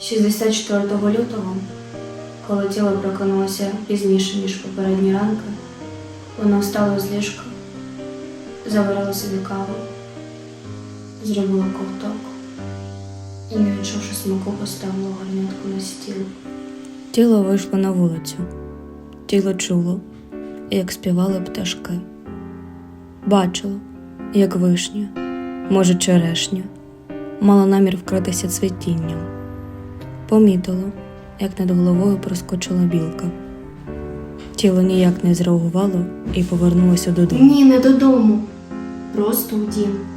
64 лютого, коли тіло прокинулося пізніше, ніж попередні ранки, вона встала з ліжка, заварила собі каву, зробила ковток і, не відчувши смаку, поставила горнятку на стіл. Тіло вийшло на вулицю. Тіло чуло, як співали пташки. Бачило, як вишня, може, черешня, мала намір вкритися цвітінням. Помітило, як над головою проскочила білка. Тіло ніяк не зреагувало і повернулося додому. Ні, не додому. Просто у дім.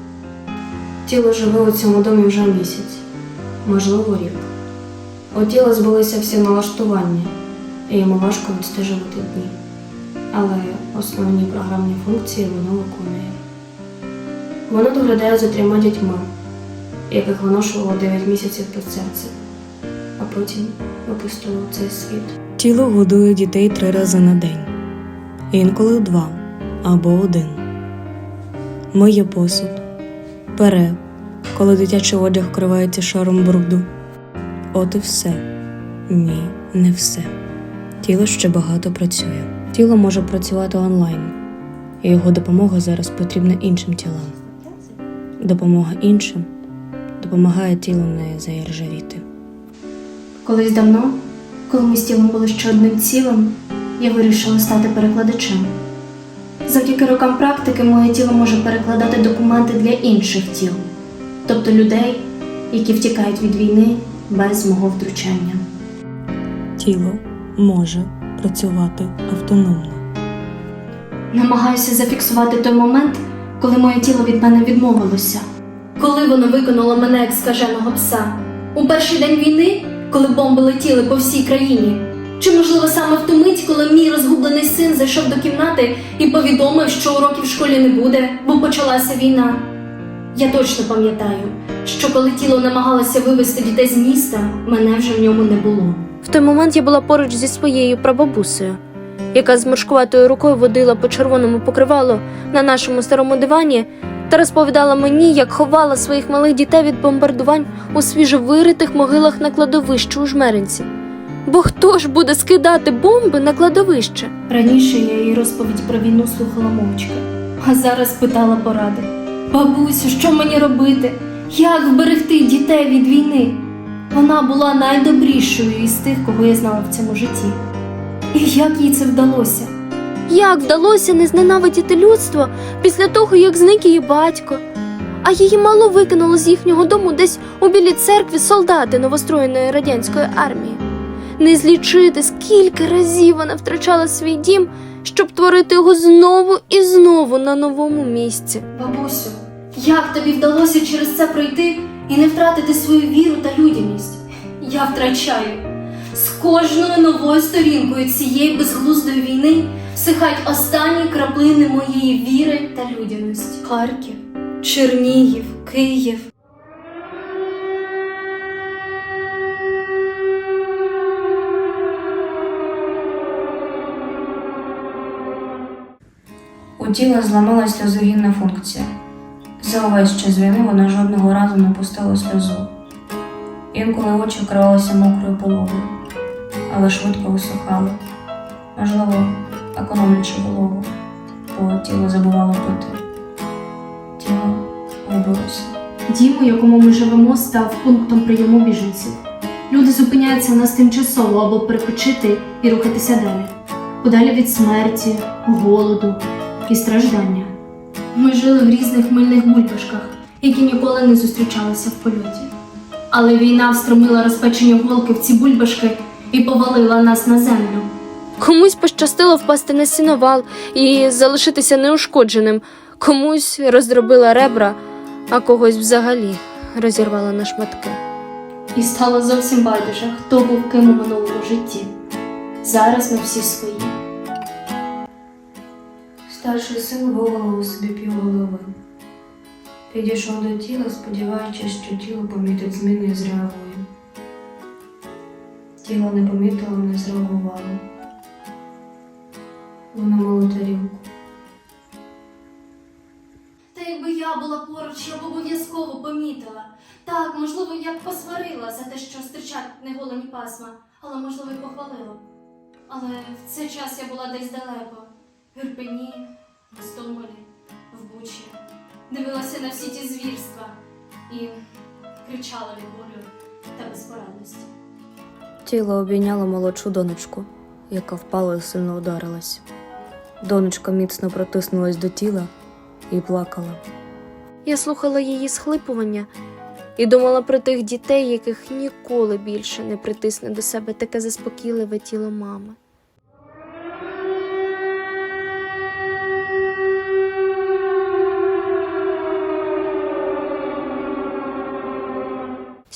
Тіло живе у цьому домі вже місяць, можливо, рік. У тіла збулися всі налаштування, і йому важко відстежувати дні. Але основні програмні функції воно виконує. Воно доглядає за трьома дітьми, яких виношувало 9 місяців під серце, а потім випустило цей світ. Тіло годує дітей три рази на день, інколи два або один. Миє посуд, пере, коли дитячий одяг вкривається шаром бруду. От і все. Ні, не все. Тіло ще багато працює. Тіло може працювати онлайн, і його допомога зараз потрібна іншим тілам. Допомога іншим допомагає тілу не заіржавіти. Колись давно, коли ми з тілом були ще одним цілим, я вирішила стати перекладачем. Завдяки рокам практики моє тіло може перекладати документи для інших тіл, тобто людей, які втікають від війни без мого втручання. Тіло може працювати автономно. Намагаюся зафіксувати той момент, коли моє тіло від мене відмовилося. Коли воно виконало мене як скаженого пса? У перший день війни, коли бомби летіли по всій країні? Чи можливо саме в ту мить, коли мій розгублений син зайшов до кімнати і повідомив, що уроків в школі не буде, бо почалася війна? Я точно пам'ятаю, що коли тіло намагалося вивезти дітей з міста, мене вже в ньому не було. В той момент я була поруч зі своєю прабабусею, яка з моршкуватою рукою водила по червоному покривалу на нашому старому дивані та розповідала мені, як ховала своїх малих дітей від бомбардувань у свіжовиритих могилах на кладовищі у жмеринці. Бо хто ж буде скидати бомби на кладовище? Раніше я її розповідь про війну слухала мовчки, а зараз питала поради. Бабусю, що мені робити? Як вберегти дітей від війни? Вона була найдобрішою із тих, кого я знала в цьому житті. І як їй це вдалося? Як вдалося не зненавидіти людство після того, як зник її батько? А її мало викинуло з їхнього дому десь у білій церкві солдати новостроєної радянської армії. Не злічити, скільки разів вона втрачала свій дім, щоб творити його знову і знову на новому місці. Бабусю, як тобі вдалося через це пройти і не втратити свою віру та людяність? Я втрачаю. З кожною новою сторінкою цієї безглуздої війни всихають останні краплини моєї віри та людяності. Харків, Чернігів, Київ. У тіла зламалась сльозогінна функція. За увесь час війни вона жодного разу не пустила сльозу. Інколи очі вкривалися мокрою пологою, але швидко висухали. Можливо, економлячи вологу, бо тіло забувало пити. Тіло губилося. Дім, у якому ми живемо, став пунктом прийому біженців. Люди зупиняються у нас тимчасово або перепочити і рухатися далі, подалі від смерті, голоду і страждання. Ми жили в різних мильних бульбашках, які ніколи не зустрічалися в польоті. Але війна встромила розпечені голки в ці бульбашки і повалила нас на землю, Комусь пощастило впасти на сіновал і залишитися неушкодженим, комусь роздробила ребра, а когось взагалі розірвала на шматки. І стало зовсім байдуже, хто був ким у минулому житті. Зараз ми всі свої. Старший син виголов собі півголови. Підійшов до тіла, сподіваючись, що тіло помітить зміни і зреагує. Тіло не помітило, не зреагувало. Воно мало тарілку. Та якби я була поруч, я б обов'язково помітила. Так, можливо, я б посварила за те, що стрічать не голені пасма, але можливо й похвалила. Але в цей час я була десь далеко, в Ірпені, в Гостомелі, в Бучі. Дивилася на всі ті звірства і кричала від болю та безпорадності. Тіло обійняло молодшу донечку, яка впала і сильно ударилась. Донечка міцно протиснулась до тіла і плакала. Я слухала її схлипування і думала про тих дітей, яких ніколи більше не притисне до себе таке заспокійливе тіло мами.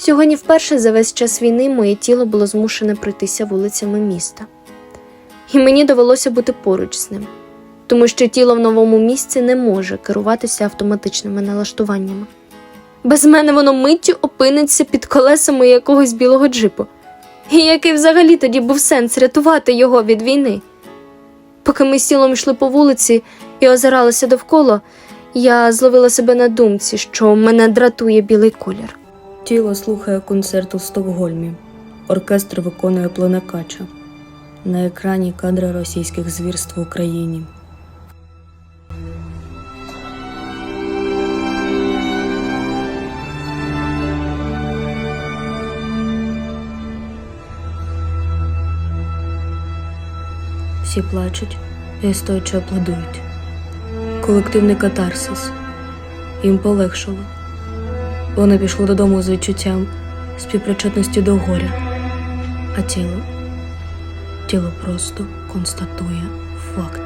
Сьогодні вперше за весь час війни моє тіло було змушене пройтися вулицями міста. І мені довелося бути поруч з ним тому що тіло в новому місці не може керуватися автоматичними налаштуваннями. Без мене воно миттю опиниться під колесами якогось білого джипу. І який взагалі тоді був сенс рятувати його від війни? Поки ми з тілом йшли по вулиці і озиралися довкола, я зловила себе на думці, що мене дратує білий колір. Тіло слухає концерт у Стокгольмі. Оркестр виконує пленакача. На екрані кадри російських звірств в Україні. Всі плачуть і стоячи аплодують. Колективний катарсис. Їм полегшало. Вони пішли додому з відчуттям співпричетності до горя, а тіло тіло просто констатує факти.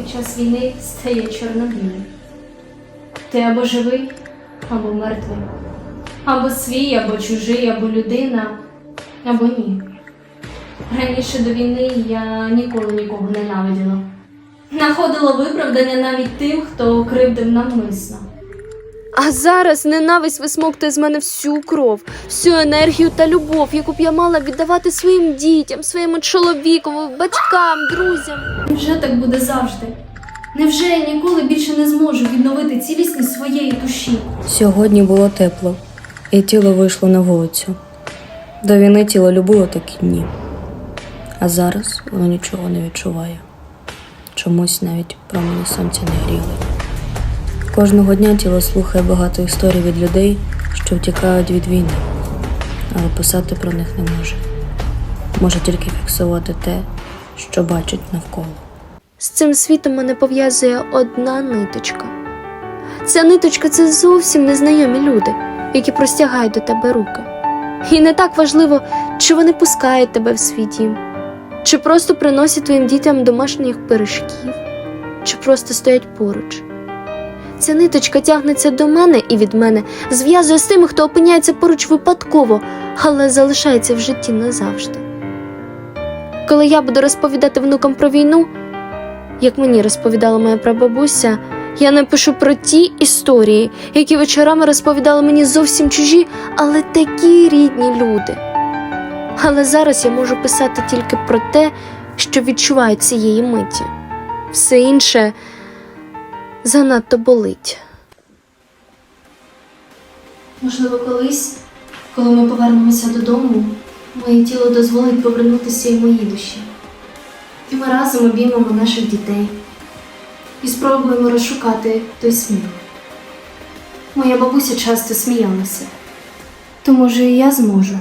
Під час війни стає чорно-білим. Ти або живий, або мертвий. Або свій, або чужий, або людина, або ні. Раніше до війни я ніколи нікого ненавиділа. Находила виправдання навіть тим, хто кривдив навмисно. А зараз ненависть висмоктує з мене всю кров, всю енергію та любов, яку б я мала віддавати своїм дітям, своєму чоловікові, батькам, друзям. Невже так буде завжди? Невже я ніколи більше не зможу відновити цілісність своєї душі? Сьогодні було тепло, і тіло вийшло на вулицю. До війни тіло любило такі дні. А зараз воно нічого не відчуває. Чомусь навіть промені сонця не гріли. Кожного дня тіло слухає багато історій від людей, що втікають від війни, але писати про них не може. Може тільки фіксувати те, що бачить навколо. З цим світом мене пов'язує одна ниточка. Ця ниточка це зовсім незнайомі люди, які простягають до тебе руки. І не так важливо, чи вони пускають тебе в свій дім, чи просто приносять твоїм дітям домашніх пиріжків, чи просто стоять поруч. Ця ниточка тягнеться до мене і від мене, зв'язує з тими, хто опиняється поруч випадково, але залишається в житті назавжди. Коли я буду розповідати внукам про війну, як мені розповідала моя прабабуся, я напишу про ті історії, які вечорами розповідали мені зовсім чужі, але такі рідні люди. Але зараз я можу писати тільки про те, що відчуваю цієї миті. Все інше занадто болить. Можливо, колись, коли ми повернемося додому, моє тіло дозволить повернутися і моїй душі. І ми разом обіймемо наших дітей і спробуємо розшукати той сміх. Моя бабуся часто сміялася. То може і я зможу.